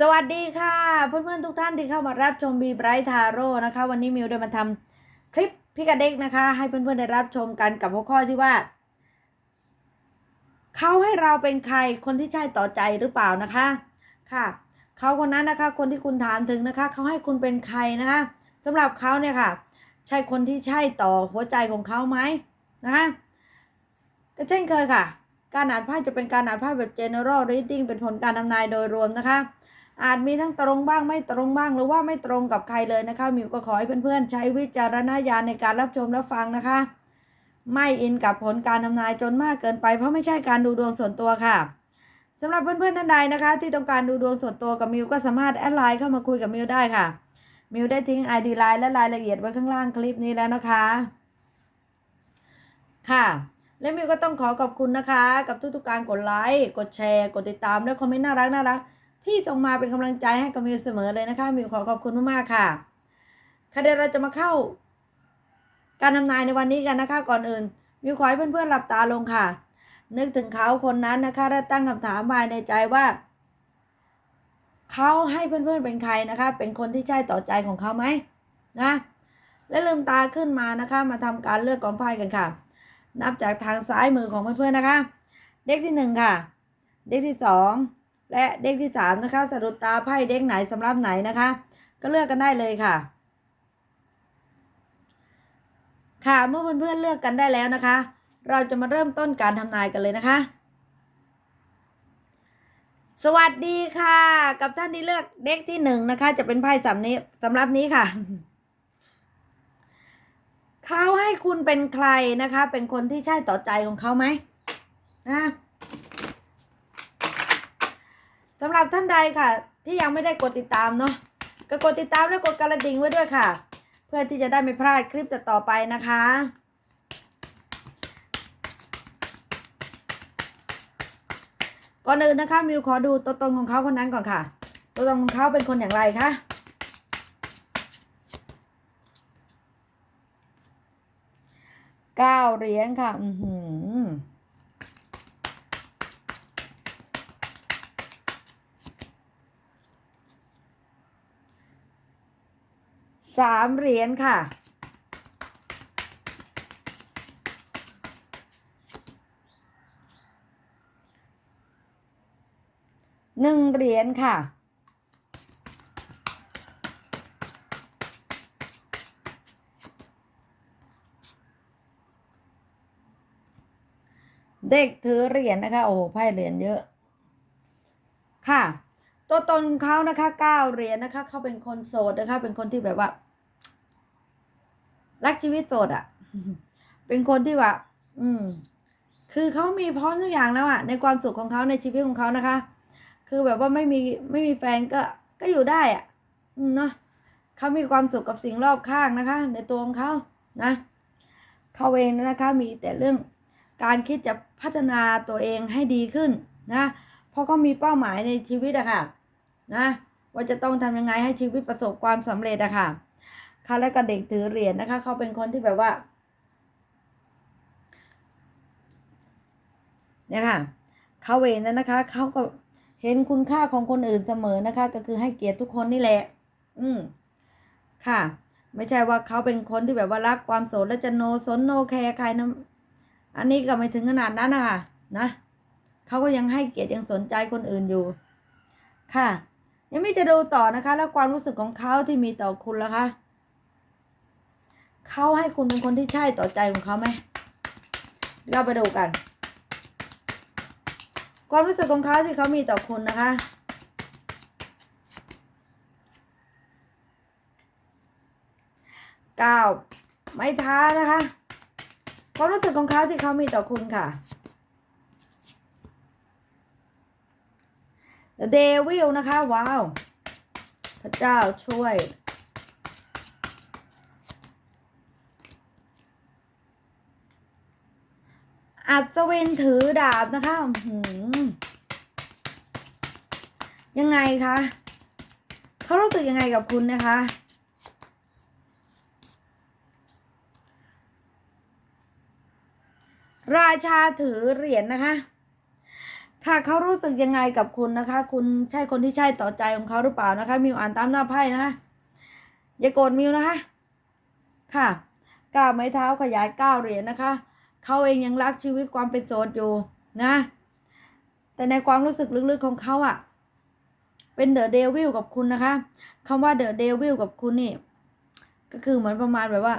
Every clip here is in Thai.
สวัสดีค่ะเพื่อนๆทุกท่านที่เข้ามารับชมบีไบรท์ทาโร่นะคะ วันนี้มิวได้มาทำคลิปพิกาเด็กนะคะ ให้เพื่อนๆได้รับชมกันกับหัวข้อที่ว่าเขาให้เราเป็นใครคนที่ใช่ต่อใจหรือเปล่านะคะค่ะเขาคนนั้นนะคะ คนที่คุณถามถึงนะคะเขาให้คุณเป็นใครนะคะสำหรับเขาเนี่ยค่ะ ใช่คนที่ใช่ต่อหัวใจของเขาไหมนะคะก็เช่นเคยค่ะ การอ่านไพ่จะเป็นการอ่านไพ่แบบ general reading เป็นผลการทำนายโดยรวมนะคะ อาจมีทั้งตรงบ้างไม่ตรงบ้างหรือว่าไม่ตรงกับใครเลยนะคะมิวก็ขอให้เพื่อนๆ ใช้วิจารณญาณในการรับชมรับฟังนะคะ ไม่อินกับผลการทำนายจนมากเกินไป เพราะไม่ใช่การดูดวงส่วนตัวค่ะสำหรับเพื่อนๆท่านใดนะคะ ที่ต้องการดูดวงส่วนตัวกับมิวก็สามารถแอดไลน์เข้ามาคุยกับมิวได้ค่ะมิวได้ทิ้ง ID ไลน์และรายละเอียดไว้ข้างล่างคลิปนี้แล้วนะคะ ค่ะ และมิวก็ต้องขอขอบคุณนะคะ กับทุกๆการกดไลค์กดแชร์ กดติดตามและคอมเมนต์น่ารักน่ารัก ที่ส่งมาเป็นกำลังใจให้กับมิวเสมอเลยนะคะมิวขอขอบคุณมากๆค่ะค่ะเดี๋ยวเราจะมาเข้า การทำนายในวันนี้กันนะคะก่อนอื่นมิวขอให้เพื่อนๆหลับตาลงค่ะ นึกถึงเขาคนนั้นนะคะและตั้งคำถามภายในใจว่าเขาให้เพื่อนๆเป็นใครนะคะ เป็นคนที่ใช่ต่อใจของเขาไหมนะ และลืมตาขึ้นมานะคะ มาทำการเลือกกองไพ่กันค่ะ นับจากทางซ้ายมือของเพื่อนๆนะคะ เด็กที่หนึ่งค่ะ เด็กที่สอง และเด็กที่สามนะคะสะดุดตาไพ่เด็กไหนสำหรับไหนนะคะ ก็เลือกกันได้เลยค่ะ ค่ะเมื่อเพื่อนๆเลือกกันได้แล้วนะคะ เราจะมาเริ่มต้นการทำนายกันเลยนะคะ สวัสดีค่ะ กับท่านที่เลือกเด็กที่หนึ่งนะคะ จะเป็นไพ่สำนี้สำหรับนี้ค่ะเขาให้คุณเป็นใครนะคะ เป็นคนที่ใช่ต่อใจของเขาไหมนะ สำหรับท่านใดค่ะ ที่ยังไม่ได้กดติดตามเนาะก็กดติดตามและกดกระดิ่งไว้ด้วยค่ะ เพื่อที่จะได้ไม่พลาดคลิปต่อไปนะคะ ก่อนอื่นนะคะมิวขอดูตัวตนของเขาคนนั้นก่อนค่ะ ตัวตนของเขาเป็นคนอย่างไรคะเก้าเหรียญค่ะ อือหือ สามเหรียญค่ะ หนึ่งเหรียญค่ะเด็กถือเหรียญนะคะ โอ้โหไพ่เหรียญเยอะ ค่ะ ตัวตนเขานะคะเก้าเหรียญนะคะ เขาเป็นคนโสดนะคะ เป็นคนที่แบบว่า รักชีวิตโสดอะ่ะ เป็นคนที่ว่า อืม คือเขามีพร้อมทุกอย่างแล้วอะในความสุขของเขาในชีวิตของเขานะคะ คือแบบว่าไม่มีไม่มีแฟนก็ก็อยู่ได้อะอืมเนาะเขามีความสุขกับสิ่งรอบข้างนะคะ ในตัวของเขานะเขาเองนะคะมีแต่เรื่องการคิดจะพัฒนาตัวเองให้ดีขึ้นนะเพราะเขามีเป้าหมายในชีวิตอะค่ะ นะ ว่าจะต้องทำยังไงให้ชีวิตประสบความสำเร็จอะค่ะ เขาและก็เด็กถือเหรียญนะคะ เขาเป็นคนที่แบบว่าเนี่ยค่ะเขาเองนั้นนะคะเขาก็เห็นคุณค่าของคนอื่นเสมอนะคะ ก็คือให้เกียรติทุกคนนี่แหละ อืมค่ะ ไม่ใช่ว่าเขาเป็นคนที่แบบว่ารักความโสดแล้วจะโนสนโนแคร์ใครนะอันนี้ก็ไม่ถึงขนาดนั้นนะคะนะเขาก็ยังให้เกียรติยังสนใจคนอื่นอยู่ ค่ะ ยังไม่จะดูต่อนะคะ แล้วความรู้สึกของเขาที่มีต่อคุณล่ะคะ เขาให้คุณเป็นคนที่ใช่ต่อใจของเขาไหมเราไปดูกัน ความรู้สึกของเขาที่เขามีต่อคุณนะคะเก้าไม่ท้านะคะ ความรู้สึกของเขาที่เขามีต่อคุณค่ะ The Devil นะคะ ว้าว พระเจ้าช่วย อัศวินถือดาบนะคะหือยังไงคะเขารู้สึกยังไงกับคุณนะคะ ราชาถือเหรียญนะคะ ค่ะเขารู้สึกยังไงกับคุณนะคะ คุณใช่คนที่ใช่ต่อใจของเขาหรือเปล่านะคะ มิวอ่านตามหน้าไพ่นะคะ อย่าโกรธมิวนะคะ ค่ะก้าวไม้เท้าขยายก้าวเหรียญนะคะ เขาเองยังรักชีวิตความเป็นโสดอยู่นะ แต่ในความรู้สึกลึกๆของเขาอะเป็นเดอะเดวิลกับคุณนะคะคำว่าเดอะเดวิลกับคุณนี่ ก็คือเหมือนประมาณแบบว่า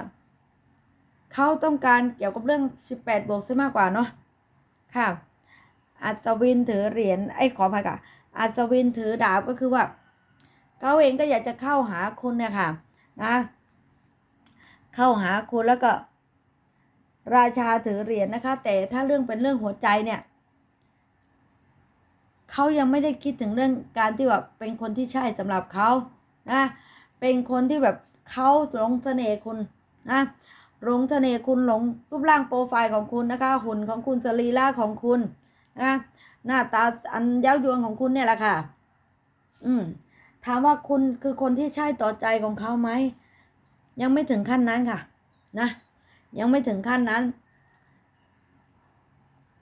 เขาต้องการเกี่ยวกับเรื่อง 18 บวกซะมากกว่าเนาะค่ะอัศวินถือเหรียญไอ้ขออภัยค่ะอัศวินถือดาบก็คือว่าเขาเองก็อยากจะเข้าหาคุณเนี่ยค่ะนะ เข้าหาคุณแล้วก็ ราชาถือเหรียญนะคะ แต่ถ้าเรื่องเป็นเรื่องหัวใจเนี่ยเขายังไม่ได้คิดถึงเรื่องการที่แบบเป็นคนที่ใช่สำหรับเขานะเป็นคนที่แบบเขาหลงเสน่ห์คุณนะหลงเสน่ห์คุณหลงรูปร่างโปรไฟล์ของคุณนะคะ หุ่นของคุณสรีระของคุณนะหน้าตาอันเย้ายวนของคุณเนี่ยแหละค่ะ อืมถามว่าคุณคือคนที่ใช่ต่อใจของเขาไหมยังไม่ถึงขั้นนั้นค่ะ นะ ยังไม่ถึงขั้นนั้น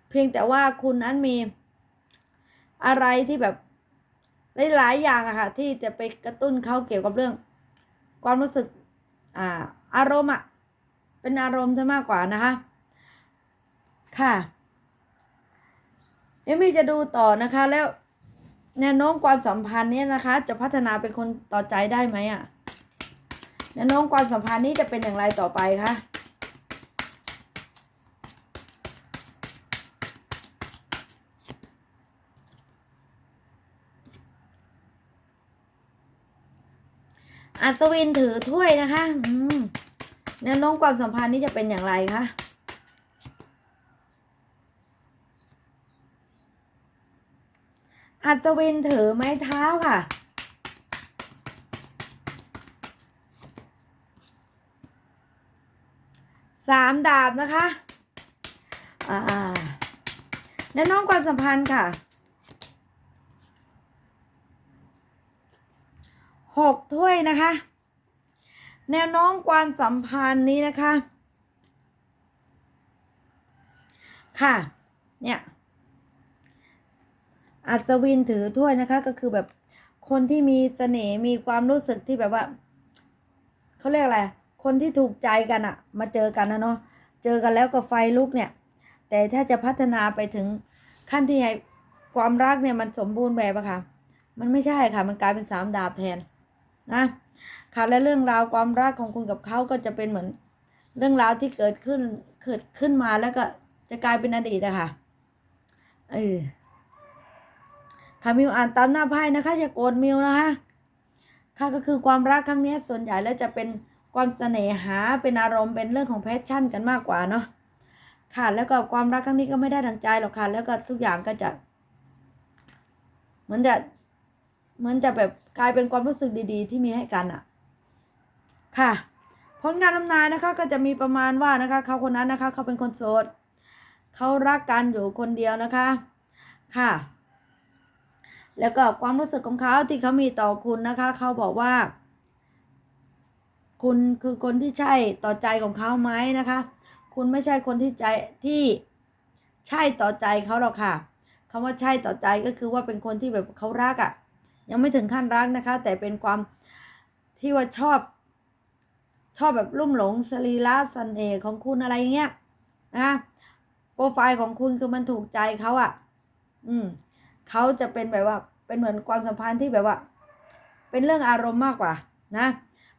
เพียงแต่ว่าคุณนั้นมีอะไรที่แบบหลายๆอย่างอะค่ะ ที่จะไปกระตุ้นเขาเกี่ยวกับเรื่อง ความรู้สึกอ่าอารมณ์อะเป็นอารมณ์ซะมากกว่านะคะ ค่ะเอมี่จะดูต่อนะคะแล้วแนวโน้มความสัมพันธ์เนี้นะคะ จะพัฒนาเป็นคนต่อใจได้ไหมอะแนวโน้มความสัมพันธ์นี้จะเป็นอย่างไรต่อไปคะ อัศวินถือถ้วยนะคะอืมแนวโน้มความสัมพันธ์นี้จะเป็นอย่างไรคะอัศวินถือไม้เท้าค่ะ สามดาบนะคะ อ่าแนวโน้มความสัมพันธ์ค่ะ กถ้วยนะคะ แนวน้มความสัมพันธ์นี้นะคะ ค่ะ เนี่ย อัศวินถือถ้วยนะคะ ก็คือแบบคนที่มีเสน่ห์มีความรู้สึกที่แบบว่าเขาเรียกอะไร คนที่ถูกใจกันอะมาเจอกันนะเนาะ เจอกันแล้วก็ไฟลุกเนี่ย แต่ถ้าจะพัฒนาไปถึงขั้นที่ให้ความรักเนี่ยมันสมบูรณ์แบบอะค่ะ มันไม่ใช่ค่ะ มันกลายเป็นสามดาบแทน นะค่ะและเรื่องราวความรักของคุณกับเขาก็จะเป็นเหมือน เรื่องราวที่เกิดขึ้นเกิดขึ้นมาแล้วก็จะกลายเป็นอดีตอะค่ะเออค่ะมิวอ่านตามหน้าไพ่นะคะ อย่าโกรธมิวนะคะค่ะก็คือความรักครั้งนี้ส่วนใหญ่แล้วจะเป็นความเสน่หาเป็นอารมณ์เป็นเรื่องของแพชชั่นกันมากกว่าเนาะค่ะแล้วก็ความรักครั้งนี้ก็ไม่ได้ดังใจหรอกค่ะ แล้วก็ทุกอย่างก็จะเหมือนจะ มือนจะแบบกลายเป็นความรู้สึกดีๆ ที่มีให้กันอะค่ะ ผลงานลำนายนะคะ ก็จะมีประมาณว่านะคะเขาคนนั้นนะคะเขาเป็นคนโสดเขารักกันอยู่คนเดียวนะคะ ค่ะ แล้วก็ความรู้สึกของเขาที่เขามีต่อคุณนะคะเขาบอกว่า คุณคือคนที่ใช่ต่อใจของเขาไหมนะคะ คุณไม่ใช่คนที่ใจที่ใช่ต่อใจเขาหรอกค่ะคำว่าใช่ต่อใจก็คือว่าเป็นคนที่แบบเขารักอะ่ะ ยังไม่ถึงขั้นรักนะคะ แต่เป็นความที่ว่าชอบ ชอบแบบลุ่มหลงสรีระเสน่ห์ของคุณอะไรเงี้ยนะโปรไฟล์ของคุณคือมันถูกใจเขาอะ่ะ อืมเขาจะเป็นแบบว่า เป็นเหมือนความสัมพันธ์ที่แบบว่า เป็นเรื่องอารมณ์มากกว่า นะ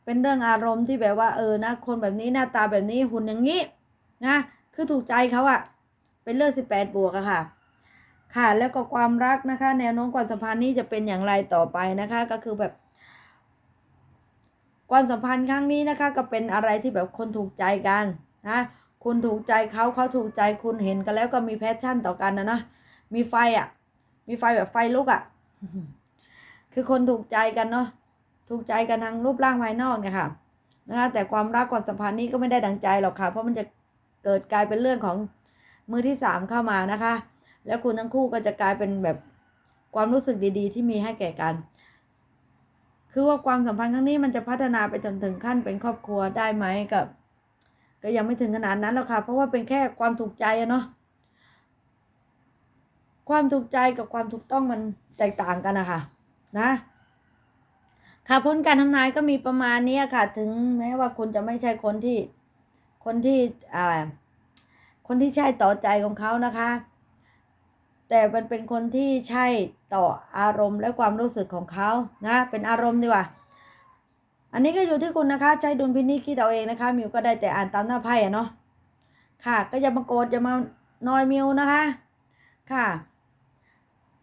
เป็นเรื่องอารมณ์ที่แบบว่า เออนะคนแบบนี้หน้าตาแบบนี้หุ่นอย่างนี้ นะ คือถูกใจเขาอะ เป็นเรื่องสิบแปดบวกอะค่ะ ค่ะ แล้วก็ความรักนะคะ แนวโน้มความสัมพันธ์นี้จะเป็นอย่างไรต่อไปนะคะ ก็คือแบบ ความสัมพันธ์ครั้งนี้นะคะ ก็เป็นอะไรที่แบบคนถูกใจกันนะคุณถูกใจเขาเขาถูกใจคุณเห็นกันแล้วก็มีแพชชั่นต่อกันนะนะมีไฟอะมีไฟแบบไฟลุกอะคือคนถูกใจกันเนาะถูกใจกันทางรูปร่างภายนอกเนี่ยค่ะนะคะแต่ความรักความสัมพันธ์นี้ก็ไม่ได้ดังใจหรอกค่ะ เพราะมันจะเกิดกลายเป็นเรื่องของมือที่สามเข้ามานะคะ แล้วคุณทั้งคู่ก็จะกลายเป็นแบบความรู้สึกดีๆ ที่มีให้แก่กัน คือว่าความสัมพันธ์ครั้งนี้มันจะพัฒนาไปจนถึงขั้นเป็นครอบครัวได้ไหมกับ ก็ยังไม่ถึงขนาดนั้นหรอกค่ะ เพราะว่าเป็นแค่ความถูกใจอะเนาะ ความถูกใจกับความถูกต้องมันแตกต่างกันนะคะนะค่ะผลการทำนายก็มีประมาณนี้ค่ะ ถึงแม้ว่าคุณจะไม่ใช่คนที่คนที่อ่าคนที่ใช่ต่อใจของเขานะคะ แต่มันเป็นคนที่ใช่ต่ออารมณ์และความรู้สึกของเขานะเป็นอารมณ์ดีกว่าอันนี้ก็อยู่ที่คุณนะคะ ใช้ดุลพินิจคิดเอาเองนะคะมิวก็ได้แต่อ่านตามหน้าไพ่อะเนาะค่ะ ก็อย่ามาโกรธอย่ามานอยมิวนะคะ ค่ะ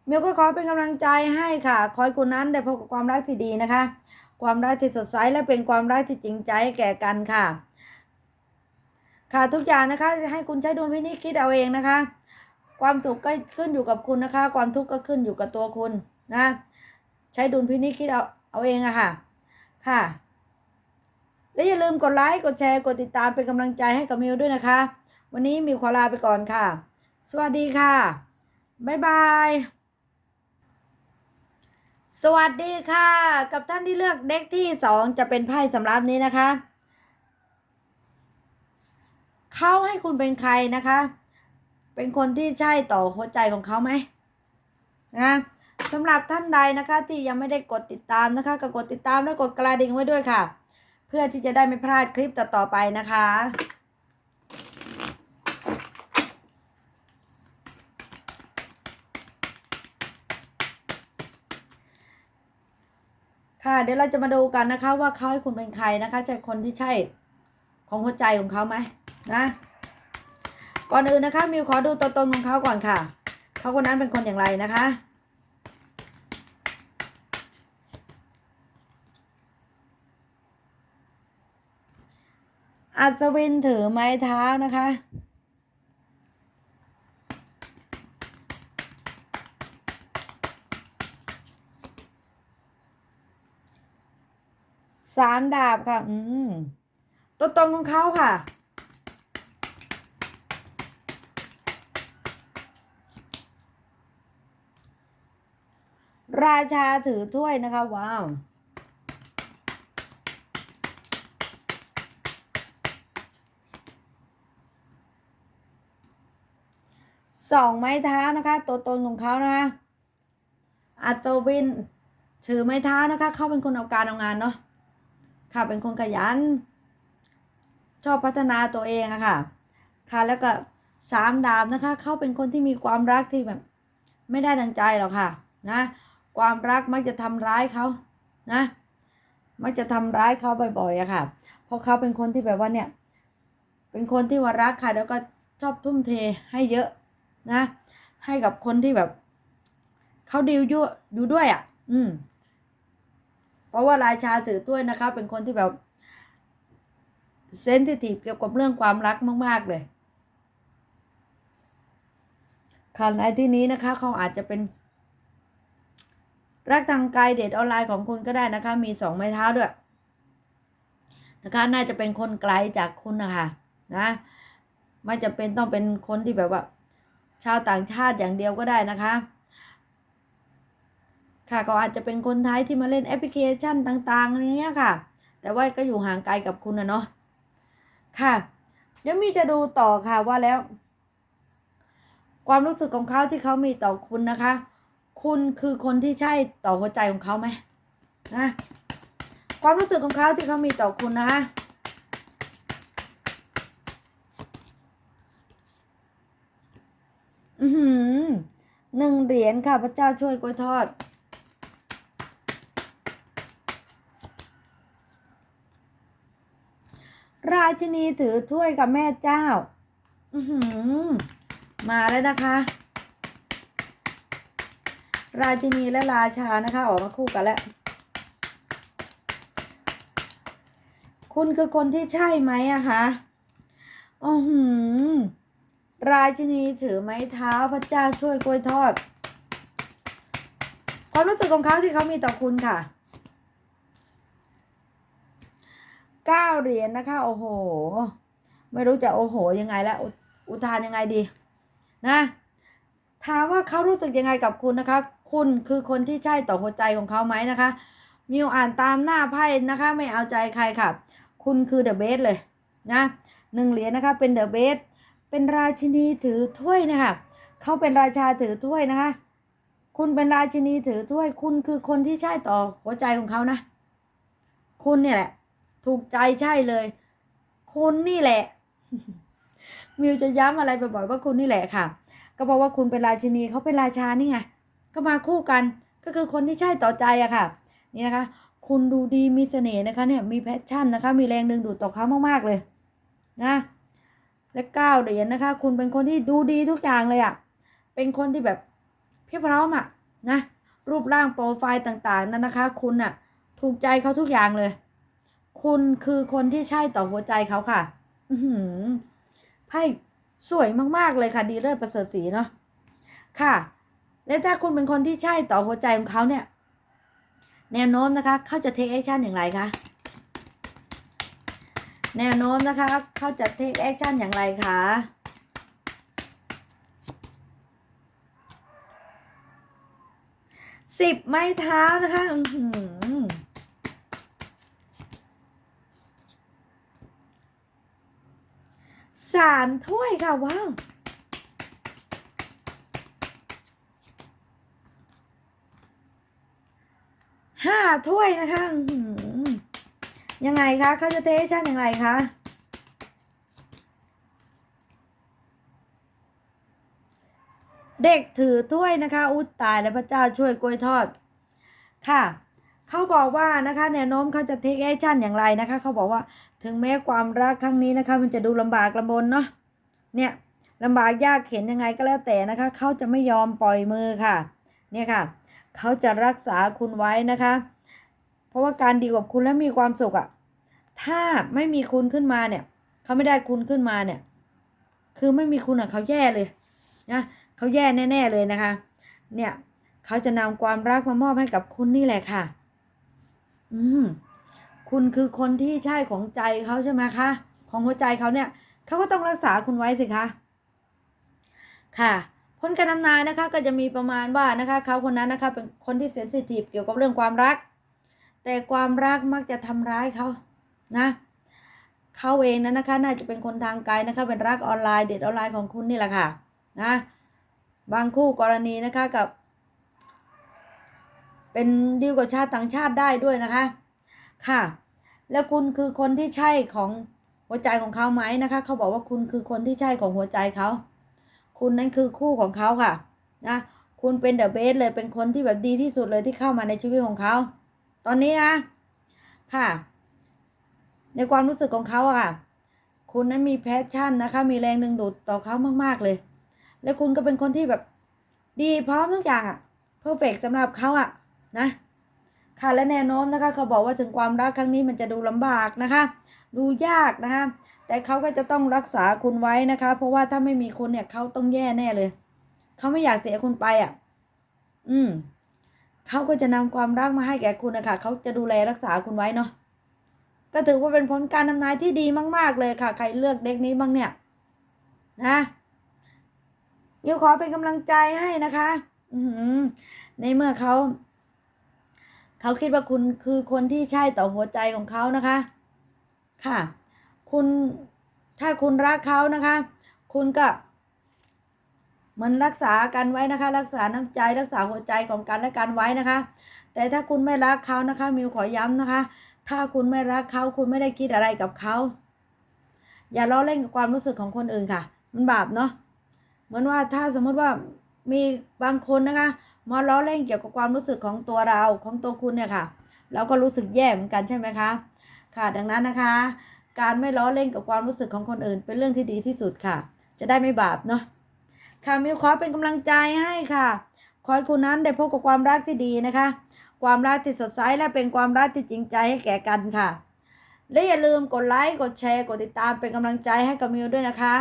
มิวก็ขอเป็นกำลังใจให้ค่ะขอให้คุณนั้นได้พบกับความรักที่ดีนะคะ ความรักที่สดใสและเป็นความรักที่จริงใจแก่กันค่ะ ค่ะทุกอย่างนะคะ ให้คุณใช้ดุลพินิจคิดเอาเองนะคะ ความสุขก็ขึ้นอยู่กับคุณนะคะ ความทุกข์ก็ขึ้นอยู่กับตัวคุณนะ ใช้ดุลพินิจคิดเอาเอาเองอะค่ะ ค่ะ และอย่าลืมกดไลค์ กดแชร์ กดติดตามเป็นกำลังใจให้กับมิวด้วยนะคะ วันนี้มิวขอลาไปก่อนค่ะ สวัสดีค่ะ บ๊ายบาย สวัสดีค่ะ กับท่านที่เลือกเด็กที่สองจะเป็นไพ่สำรับนี้นะคะ เขาให้คุณเป็นใครนะคะ เป็นคนที่ใช่ต่อหัวใจของเขาไหมนะสำหรับท่านใดนะคะที่ยังไม่ได้กดติดตามนะคะก็กดติดตามและกดกระดิ่งไว้ด้วยค่ะ เพื่อที่จะได้ไม่พลาดคลิปต่อๆไปนะคะ ค่ะเดี๋ยวเราจะมาดูกันนะคะ ว่าเขาให้คุณเป็นใครนะคะใช่คนที่ใช่ของหัวใจของเขาไหมนะ ก่อนอื่นนะคะมิวขอดูตัวตนของเขาก่อนค่ะ เขาคนนั้นเป็นคนอย่างไรนะคะ อัศวินถือไม้เท้านะคะสามดาบค่ะ อืม ตัวตนของเขาค่ะ ราชาถือถ้วยนะคะ ว้าวสองไม้เท้านะคะ ตัวตนของเขานะคะอัศวิน ถือไม้เท้านะคะ เขาเป็นคนเอาการเอางานเนาะค่ะเป็นคนขยัน ชอบพัฒนาตัวเองอะค่ะ ค่ะแล้วก็สามดาบนะคะ เขาเป็นคนที่มีความรักที่แบบ ไม่ได้ดังใจหรอกค่ะ นะ ความรักมักจะทำร้ายเขานะ มักจะทำร้ายเขาบ่อยๆอะค่ะ เพราะเขาเป็นคนที่แบบว่าเนี่ย เป็นคนที่ว่ารักค่ะแล้วก็ชอบทุ่มเทให้เยอะนะ ให้กับคนที่แบบเขาดีลอยู่อยู่ด้วยอะ่ะ อืม เพราะว่าราชาถือถ้วยนะคะ เป็นคนที่แบบเซนซิทีฟเกี่ยวกับเรื่องความรักมาก ๆ เลยค่ะในที่นี้นะคะเขาอาจจะเป็น รักทางไกายเดทออนไลน์ของคุณก็ได้นะคะ มีสองไม้เท้าด้วยนะคะน่าจะเป็นคนไกลจากคุณนะคะนะไม่จะเป็นต้องเป็นคนที่แบบว่า ชาวต่างชาติอย่างเดียวก็ได้นะคะ ค่ะก็อาจจะเป็นคนไทยที่มาเล่นแอปพลิเคชันต่างๆอะไรเงี้ยค่ะ แต่ว่าก็อยู่ห่างไกลกับคุณนะเนาะค่ะ เดี๋ยวมีจะดูต่อค่ะว่าแล้ว ความรู้สึกของเขาที่เขามีต่อคุณนะคะ คุณคือคนที่ใช่ต่อหัวใจของเขาไหมนะความรู้สึกของเขาที่เขามีต่อคุณนะคะอือหือหนึ่งเหรียญค่ะ พระเจ้าช่วยกล้วยทอด ราชินีถือถ้วยกับแม่เจ้า อือหือมาแล้วนะคะ ราชินีและราชานะคะ ออกมาคู่กันแล้ว คุณคือคนที่ใช่ไหมอะคะโอือหือราชินีถือไม้เท้าพระเจ้าช่วยกล้วยทอด ความรู้สึกของเขาที่เขามีต่อคุณค่ะเก้าเหรียญนะคะ โอ้โห ไม่รู้จะโอ้โหยังไงแล้ว อุทานยังไงดี นะถามว่าเขารู้สึกยังไงกับคุณนะคะ คุณคือคนที่ใช่ต่อหัวใจของเขาไหมนะคะ มิวอ่านตามหน้าไพ่นะคะ ไม่เอาใจใครค่ะ คุณคือเดอะเบสเลยนะหนึ่งเหรียญนะคะเป็นเดอะเบสเป็นราชินีถือถ้วยนะคะเขาเป็นราชาถือถ้วยนะคะ คุณเป็นราชินีถือถ้วย คุณคือคนที่ใช่ต่อหัวใจของเขานะ คุณเนี่ยแหละ ถูกใจใช่เลย คุณนี่แหละ มิวจะย้ำอะไรบ่อยๆว่าคุณนี่แหละค่ะ ก็เพราะว่าคุณเป็นราชินีเขาเป็นราชานี่ไง ก็มาคู่กันก็คือคนที่ใช่ต่อใจอะค่ะ นี่นะคะ คุณดูดีมีเสน่ห์นะคะเนี่ยมีแพชชั่นนะคะ มีแรงดึงดูดต่อเขามากๆเลยนะและก้าวเหรียญนะคะ คุณเป็นคนที่ดูดีทุกอย่างเลยอะเป็นคนที่แบบเพียบพร้อมอะนะรูปร่างโปรไฟล์ต่างๆนั้นนะคะ คุณอะถูกใจเขาทุกอย่างเลย คุณคือคนที่ใช่ต่อหัวใจเขาค่ะอืไพ่สวยมากๆเลยค่ะ ดีเลิศประเสริฐศรีเนาะค่ะ และถ้าคุณเป็นคนที่ใช่ต่อหัวใจของเขาเนี่ย แนวโน้มนะคะเขาจะเทคแอคชั่นอย่างไรคะแนวโน้มนะคะเขาจะเทคแอคชั่นอย่างไรคะสิบไม้เท้านะคะสามถ้วยค่ะ ว้าว ห้าถ้วยนะคะยังไงคะเขาจะเทคชั่นอย่างไรคะเด็กถือถ้วยนะคะ อุยตายแล้วพระเจ้าช่วยกล้วยทอด ค่ะเขาบอกว่านะคะแนวโน้มเขาจะเทคแอคชั่นอย่างไรนะคะเขาบอกว่าถึงแม้ความรักครั้งนี้นะคะ มันจะดูลำบากลำบนเนาะเนี่ยลำบากยากเข็นยังไงก็แล้วแต่นะคะเขาจะไม่ยอมปล่อยมือค่ะ เนี่ยค่ะ เขาจะรักษาคุณไว้นะคะ เพราะว่าการดีกับคุณแล้วมีความสุขอะถ้าไม่มีคุณขึ้นมาเนี่ย เขาไม่ได้คุณขึ้นมาเนี่ย คือไม่มีคุณอะเขาแย่เลยนะเขาแย่แน่ๆเลยนะคะ เนี่ยเขาจะนำความรักมามอบให้กับคุณนี่แหละค่ะ อืมคุณคือคนที่ใช่ของใจเขาใช่ไหมคะของหัวใจเขาเนี่ยเขาก็ต้องรักษาคุณไว้สิคะ ค่ะ ผลการทำนายนะคะก็จะมีประมาณว่านะคะเขาคนนั้นนะคะเป็นคนที่เซนซิทีฟเกี่ยวกับเรื่องความรัก แต่ความรักมักจะทำร้ายเขานะเขาเองนั้นนะคะ น่าจะเป็นคนทางไกลนะคะเป็นรักออนไลน์เด็ดออนไลน์ของคุณนี่แหละค่ะนะบางคู่กรณีนะคะกับ เป็นดีลกับชาติต่างชาติได้ด้วยนะคะค่ะ แล้วคุณคือคนที่ใช่ของหัวใจของเขาไหมนะคะ เขาบอกว่าคุณคือคนที่ใช่ของหัวใจเขา คุณนั้นคือคู่ของเขาค่ะนะคุณเป็นเดอะเบสเลยเป็นคนที่แบบดีที่สุดเลยที่เข้ามาในชีวิตของเขา ตอนนี้นะค่ะ ในความรู้สึกของเขาอะค่ะ คุณนั้นมีแพชชั่นนะคะ มีแรงดึงดูดต่อเขามากๆเลย และคุณก็เป็นคนที่แบบ ดีพร้อมทุกอย่างอะเพอร์เฟกสำหรับเขาอะนะค่ะและแนวโน้มนะคะ เขาบอกว่าถึงความรักครั้งนี้มันจะดูลำบากนะคะ ดูยากนะคะ แต่เขาก็จะต้องรักษาคุณไว้นะคะ เพราะว่าถ้าไม่มีคุณเนี่ยเขาต้องแย่แน่เลย เขาไม่อยากเสียคุณไปอะ อืม เขาก็จะนำความรักมาให้แก่คุณนะคะเขาจะดูแลรักษาคุณไว้เนาะ ก็ถือว่าเป็นผลการทำนายที่ดีมาก ๆ เลยค่ะ ใครเลือกเด็กนี้บ้างเนี่ย นะยิวขอเป็นกำลังใจให้นะคะ อืในเมื่อเขาเขาคิดว่าคุณคือคนที่ใช่ต่อหัวใจของเขานะคะ ค่ะ คุณถ้าคุณรักเขานะคะ คุณก็มันรักษากันไว้นะคะ รักษาน้ำใจรักษาหัวใจของกันและกันไว้นะคะ แต่ถ้าคุณไม่รักเขานะคะมิวขอย้ำนะคะ ถ้าคุณไม่รักเขาคุณไม่ได้คิดอะไรกับเขาอย่าล้อเล่นกับความรู้สึกของคนอื่นค่ะ มันบาปเนาะเหมือนว่าถ้าสมมติว่ามีบางคนนะคะมาล้อเล่นเกี่ยวกับความรู้สึกของตัวเราของตัวคุณเนี่ยค่ะ เราก็รู้สึกแย่เหมือนกันใช่ไหมคะ ค่ะดังนั้นนะคะ การไม่ล้อเล่นกับความรู้สึกของคนอื่น เป็นเรื่องที่ดีที่สุดค่ะ จะได้ไม่บาปเนาะค่ะมิวขอเป็นกำลังใจให้ค่ะ ขอให้คุณนั้นได้พบกับความรักที่ดีนะคะ ความรักที่สดใสและเป็นความรักที่จริงใจให้แก่กันค่ะ และอย่าลืมกดไลค์กดแชร์กดติดตามเป็นกำลังใจให้กับมิวด้วยนะคะ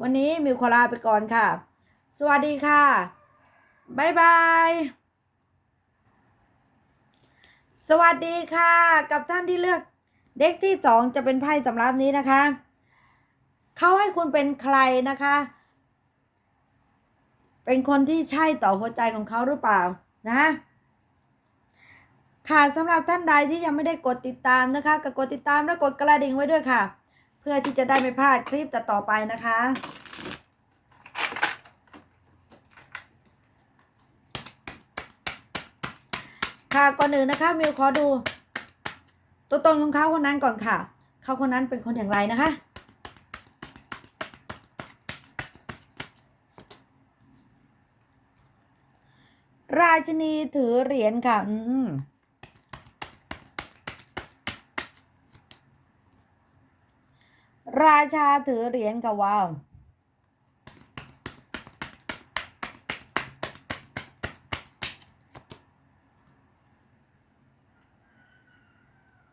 วันนี้มิวขอลาไปก่อนค่ะ สวัสดีค่ะบ๊ายบายสวัสดีค่ะ กับท่านที่เลือก เด็กที่สองจะเป็นไพ่สำหรับนี้นะคะ เขาให้คุณเป็นใครนะคะ เป็นคนที่ใช่ต่อหัวใจของเขาหรือเปล่านะค่ะสำหรับท่านใดที่ยังไม่ได้กดติดตามนะคะก็กดติดตามและกดกระดิ่งไว้ด้วยค่ะ เพื่อที่จะได้ไม่พลาดคลิปต่อไปนะคะ ค่ะก่อนหนึ่งนะคะมิวขอดู ตัวตนของเขาคนนั้นก่อนค่ะ เขาคนนั้นเป็นคนอย่างไรนะคะ ราชนีถือเหรียญค่ะ อืมราชาถือเหรียญค่ะว้าว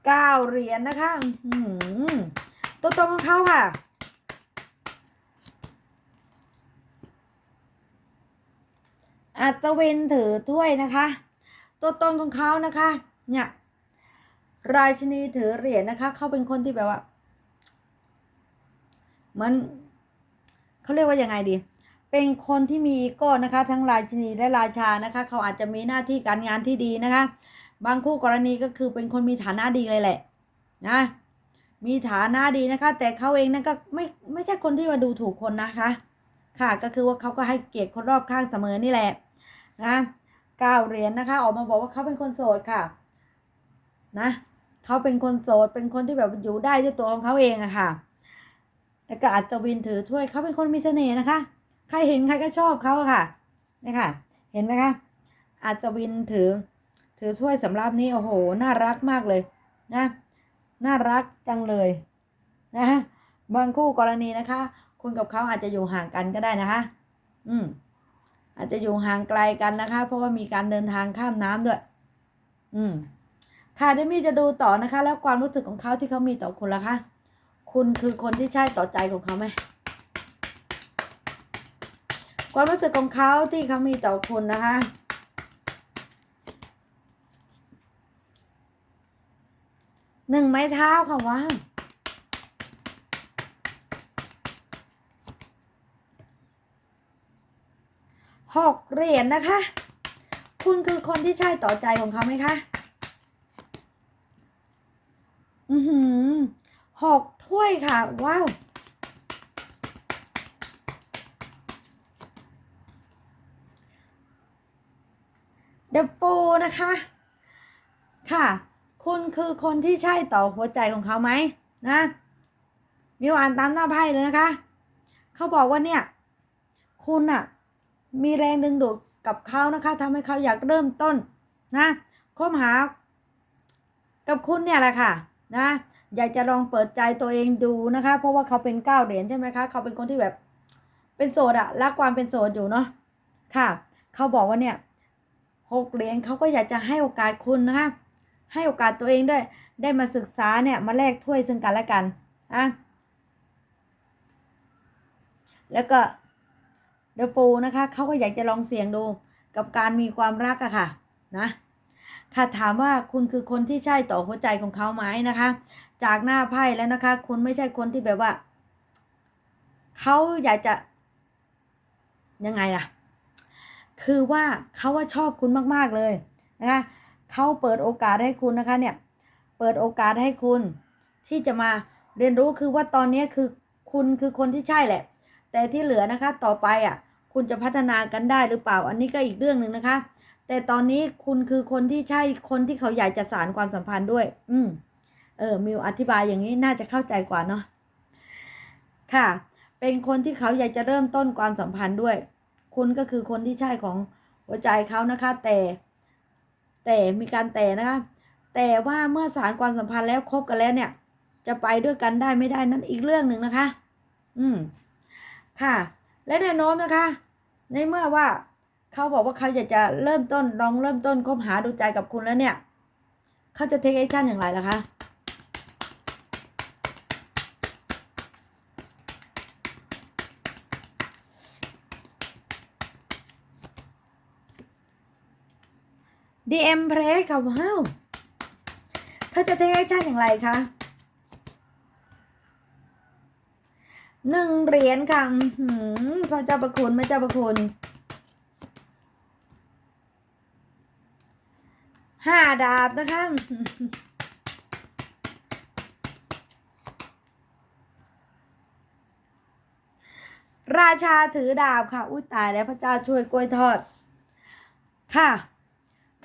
เก้าเหรียญนะคะตัวตรงของเขาค่ะ อัศวินถือถ้วยนะคะ ตัวตนของเขานะคะ เนี่ยราชินีถือเหรียญนะคะ เขาเป็นคนที่แบบว่า มันเขาเรียกว่ายังไงดี เป็นคนที่มีอีโก้นะคะ ทั้งราชินีและราชานะคะ เขาอาจจะมีหน้าที่การงานที่ดีนะคะ บางคู่กรณีก็คือเป็นคนมีฐานะดีเลยแหละนะมีฐานะดีนะคะ แต่เขาเองนั่นก็ไม่ไม่ใช่คนที่มาดูถูกคนนะคะ ค่ะก็คือว่าเขาก็ให้เกียรติคนรอบข้างเสมอนี่แหละนะก้าเหรียญนะคะ ออกมาบอกว่าเขาเป็นคนโสดค่ะนะเขาเป็นคนโสดเป็นคนที่แบบอยู่ได้ด้วยตัวของเขาเองอะค่ะแล้วก็อัศวินถือถ้วยเขาเป็นคนมีเสน่ห์นะคะ ใครเห็นใครก็ชอบเขาค่ะนี่ค่ะ เห็นไหมคะอัศวินถือ ถือถ้วยสำรับนี้โอ้โห น่ารักมากเลยนะ น่ารักจังเลยนะบางคู่กรณีนะคะ คุณกับเขาอาจจะอยู่ห่างกันก็ได้นะคะ อืม อาจจะอยู่ห่างไกลกันนะคะ เพราะว่ามีการเดินทางข้ามน้ำด้วย อืม ค่ะเดมี่จะดูต่อนะคะ แล้วความรู้สึกของเขาที่เขามีต่อคุณล่ะคะ คุณคือคนที่ใช่ต่อใจของเขาไหมความรู้สึกของเขาที่เขามีต่อคุณนะคะ หนึ่งไม้เท้าค่ะว้าวหกเหรียญนะคะ คุณคือคนที่ใช่ต่อใจของเขาไหมคะ อือหือหกถ้วยค่ะ ว้าวเดอะโฟนะคะ ค่ะ คุณคือคนที่ใช่ต่อหัวใจของเขาไหมนะมิวอ่านตามหน้าไพ่เลยนะคะ เขาบอกว่าเนี่ย คุณอะมีแรงดึงดูดกับเขานะคะทำให้เขาอยากเริ่มต้นนะคบหา กับคุณเนี่ยแหละค่ะ นะ อยากจะลองเปิดใจตัวเองดูนะคะ เพราะว่าเขาเป็นเก้าเหรียญใช่ไหมคะ เขาเป็นคนที่แบบ เป็นโสดอะรักความเป็นโสดอยู่เนาะค่ะ เขาบอกว่าเนี่ยหกเหรียญเขาก็อยากจะให้โอกาสคุณนะคะ ให้โอกาสตัวเองด้วย ได้มาศึกษาเนี่ยมาแลกถ้วยซึ่งกันและกันนะแล้วก็เดอะโฟนะคะเขาก็อยากจะลองเสี่ยงดูกับการมีความรักอะค่ะนะค่ะถามว่าคุณคือคนที่ใช่ต่อหัวใจของเขาไหมนะคะ จากหน้าไพ่แล้วนะคะ คุณไม่ใช่คนที่แบบว่าเขาอยากจะยังไงล่ะ คือว่าเขาว่าชอบคุณมาก ๆ เลยนะคะ เขาเปิดโอกาสให้คุณนะคะเนี่ยเปิดโอกาสให้คุณที่จะมาเรียนรู้คือว่าตอนนี้คือคุณคือคนที่ใช่แหละ แต่ที่เหลือนะคะต่อไปอะคุณจะพัฒนากันได้หรือเปล่า อันนี้ก็อีกเรื่องหนึ่งนะคะ แต่ตอนนี้คุณคือคนที่ใช่คนที่เขาอยากจะสารความสัมพันธ์ด้วย อืมเออมิวอธิบายอย่างนี้น่าจะเข้าใจกว่าเนาะค่ะ เป็นคนที่เขาอยากจะเริ่มต้นความสัมพันธ์ด้วย คุณก็คือคนที่ใช่ของหัวใจเขานะคะ แต่ แต่มีการแต่นะคะ แต่ว่าเมื่อสารความสัมพันธ์แล้วคบกันแล้วเนี่ย จะไปด้วยกันได้ไม่ได้นั่นอีกเรื่องหนึ่งนะคะ อืม ค่ะ และแนวโน้มนะคะ ในเมื่อว่าเขาบอกว่าเขาอยากจะเริ่มต้นลองเริ่มต้นคบหาดูใจกับคุณแล้วเนี่ย เขาจะเทคแอคชั่นอย่างไรล่ะคะ DM เพรสค่ะว้าวเขาจะเทคแอคชั่นอย่างไรคะหนึ่งเหรียญค่ะอื้อหือพระเจ้าประคุณพระเจ้าประคุณห้าดาบนะคะราชาถือดาบค่ะ อุ้ยตายแล้วพระเจ้าช่วยกล้วยทอด ค่ะ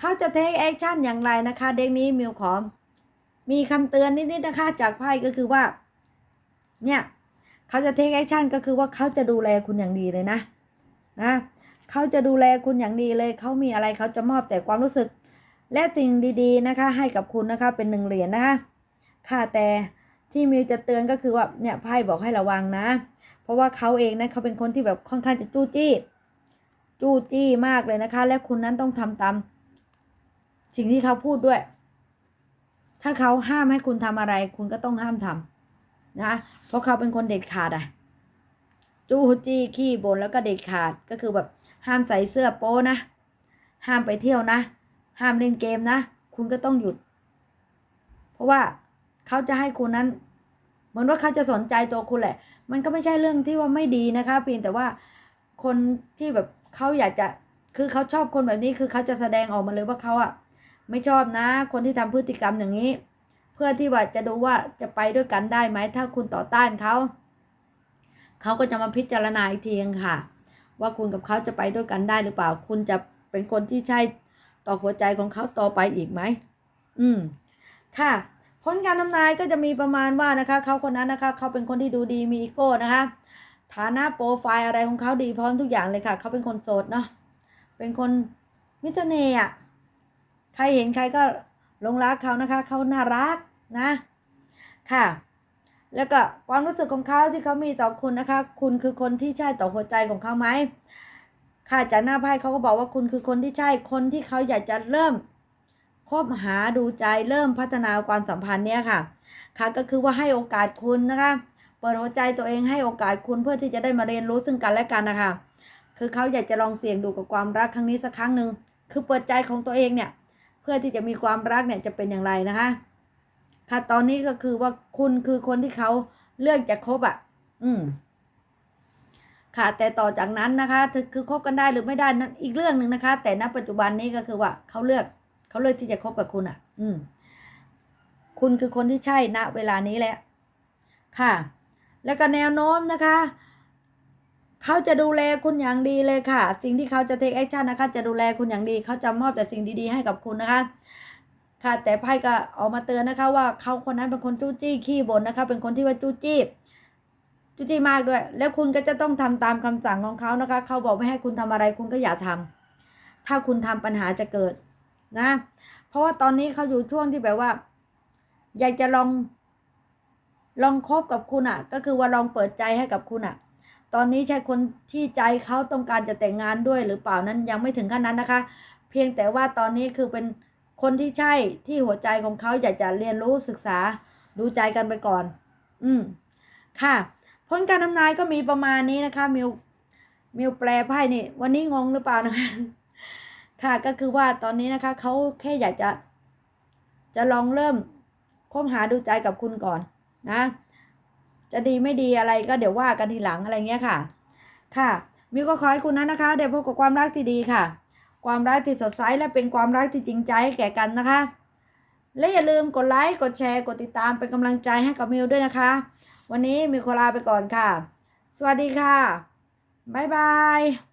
เขาจะเทคแอคชั่นอย่างไรนะคะ เด็กนี้มิวขอมีคำเตือนนิดๆนะคะจากไพ่ก็คือว่า เนี่ยเขาจะเทคแอคชั่นก็คือว่าเขาจะดูแลคุณอย่างดีเลยนะนะเขาจะดูแลคุณอย่างดีเลย เขามีอะไรเขาจะมอบแต่ความรู้สึก และสิ่งดี ๆนะคะ ให้กับคุณนะคะเป็นหนึ่งเหรียญนะคะค่ะแต่ที่มิวจะเตือนก็คือว่าเนี่ยไพ่บอกให้ระวังนะ เพราะว่าเขาเองนะเขาเป็นคนที่แบบค่อนข้างจะจู้จี้ จู้จี้มากเลยนะคะ และคุณนั้นต้องทำตาม สิ่งที่เขาพูดด้วย ถ้าเขาห้ามให้คุณทำอะไร คุณก็ต้องห้ามทำนะ เพราะเขาเป็นคนเด็ดขาดอะจู้จี้ขี้บ่นแล้วก็เด็ดขาดก็คือแบบห้ามใส่เสื้อโป๊นะ ห้ามไปเที่ยวนะ ห้ามเล่นเกมนะ คุณก็ต้องหยุด เพราะว่าเขาจะให้คุณนั้น เหมือนว่าเขาจะสนใจตัวคุณแหละ มันก็ไม่ใช่เรื่องที่ว่าไม่ดีนะคะเพียงแต่ว่าคนที่แบบเขาอยากจะคือเขาชอบคนแบบนี้คือเขาจะแสดงออกมาเลยว่าเขาอะ ไม่ชอบนะ คนที่ทำพฤติกรรมอย่างนี้ เพื่อที่ว่าจะดูว่าจะไปด้วยกันได้ไหมถ้าคุณต่อต้านเขาเขาก็จะมาพิจารณาอีกทีงค่ะ ว่าคุณกับเขาจะไปด้วยกันได้หรือเปล่า คุณจะเป็นคนที่ใช่ต่อหัวใจของเขาต่อไปอีกไหมอืม ค่ะผลการทำนายก็จะมีประมาณว่านะคะเขาคนนั้นนะคะเขาเป็นคนที่ดูดีมีอีโก้นะคะ ฐานะโปรไฟล์อะไรของเขาดีพร้อมทุกอย่างเลยค่ะ เขาเป็นคนโสดเนาะเป็นคนมิตเนยอะ ใครเห็นใครก็หลงรักเขานะคะเขาน่ารักนะค่ะ แล้วก็ความรู้สึกของเขาที่เขามีต่อคุณนะคะ คุณคือคนที่ใช่ต่อหัวใจของเขาไหมค่ะจากหน้าไพ่เขาก็บอกว่าคุณคือคนที่ใช่คนที่เขาอยากจะเริ่มคบหาดูใจเริ่มพัฒนาความสัมพันธ์เนี่ยค่ะ ค่ะก็คือว่าให้โอกาสคุณนะคะเปิดหัวใจตัวเองให้โอกาสคุณเพื่อที่จะได้มาเรียนรู้ซึ่งกันและกันนะคะคือเขาอยากจะลองเสี่ยงดูกับความรักครั้งนี้สักครั้งหนึ่งคือเปิดใจของตัวเองเนี่ย เพื่อที่จะมีความรักเนี่ยจะเป็นอย่างไรนะคะ ค่ะตอนนี้ก็คือว่าคุณคือคนที่เขาเลือกจะคบอะ อืม ค่ะ แต่ต่อจากนั้นนะคะคือคือคบกันได้หรือไม่ได้นั้นอีกเรื่องหนึ่งนะคะ แต่ณปัจจุบันนี้ก็คือว่าเขาเลือกเขาเลือกที่จะคบกับคุณอะ อืม คุณคือคนที่ใช่ณเวลานี้แหละค่ะ แล้วก็แนวโน้มนะคะ เขาจะดูแลคุณอย่างดีเลยค่ะ สิ่งที่เขาจะเทคแอคชั่นนะคะ จะดูแลคุณอย่างดี เขาจะมอบแต่สิ่งดีๆให้กับคุณนะคะ ค่ะแต่ไพ่ก็ออกมาเตือนนะคะ ว่าเขาคนนั้นเป็นคนจู้จี้ขี้บ่นนะคะ เป็นคนที่ว่าจู้จี้จู้จี้มากด้วย แล้วคุณก็จะต้องทำตามคำสั่งของเขานะคะ เขาบอกไม่ให้คุณทำอะไรคุณก็อย่าทำถ้าคุณทำปัญหาจะเกิดนะ เพราะว่าตอนนี้เขาอยู่ช่วงที่แบบว่า อยากจะลองลองคบกับคุณอะ ก็คือว่าลองเปิดใจให้กับคุณอะ ตอนนี้ใช่คนที่ใจเขาต้องการจะแต่งงานด้วยหรือเปล่านั้นยังไม่ถึงขั้นนั้นนะคะ เพียงแต่ว่าตอนนี้คือเป็นคนที่ใช่ที่หัวใจของเขาอยากจะเรียนรู้ศึกษาดูใจกันไปก่อน อืม ค่ะ ผลการทำนายก็มีประมาณนี้นะคะ มิว มิวแปลไพ่นี่ วันนี้งงหรือเปล่านะคะ ค่ะก็คือว่าตอนนี้นะคะ เขาแค่อยากจะ จะลองเริ่มคบหาดูใจกับคุณก่อนนะ จะดีไม่ดีอะไรก็เดี๋ยวว่ากันทีหลังอะไรเงี้ยค่ะ ค่ะ มิวก็ขอให้คุณนั้นนะคะ เดี๋ยวพบกับความรักที่ดีค่ะ ความรักที่สดใสและเป็นความรักที่จริงใจให้แก่กันนะคะ และอย่าลืมกดไลค์กดแชร์กดติดตามเป็นกำลังใจให้กับมิวด้วยนะคะ วันนี้มิวขอลาไปก่อนค่ะ สวัสดีค่ะบ๊ายบาย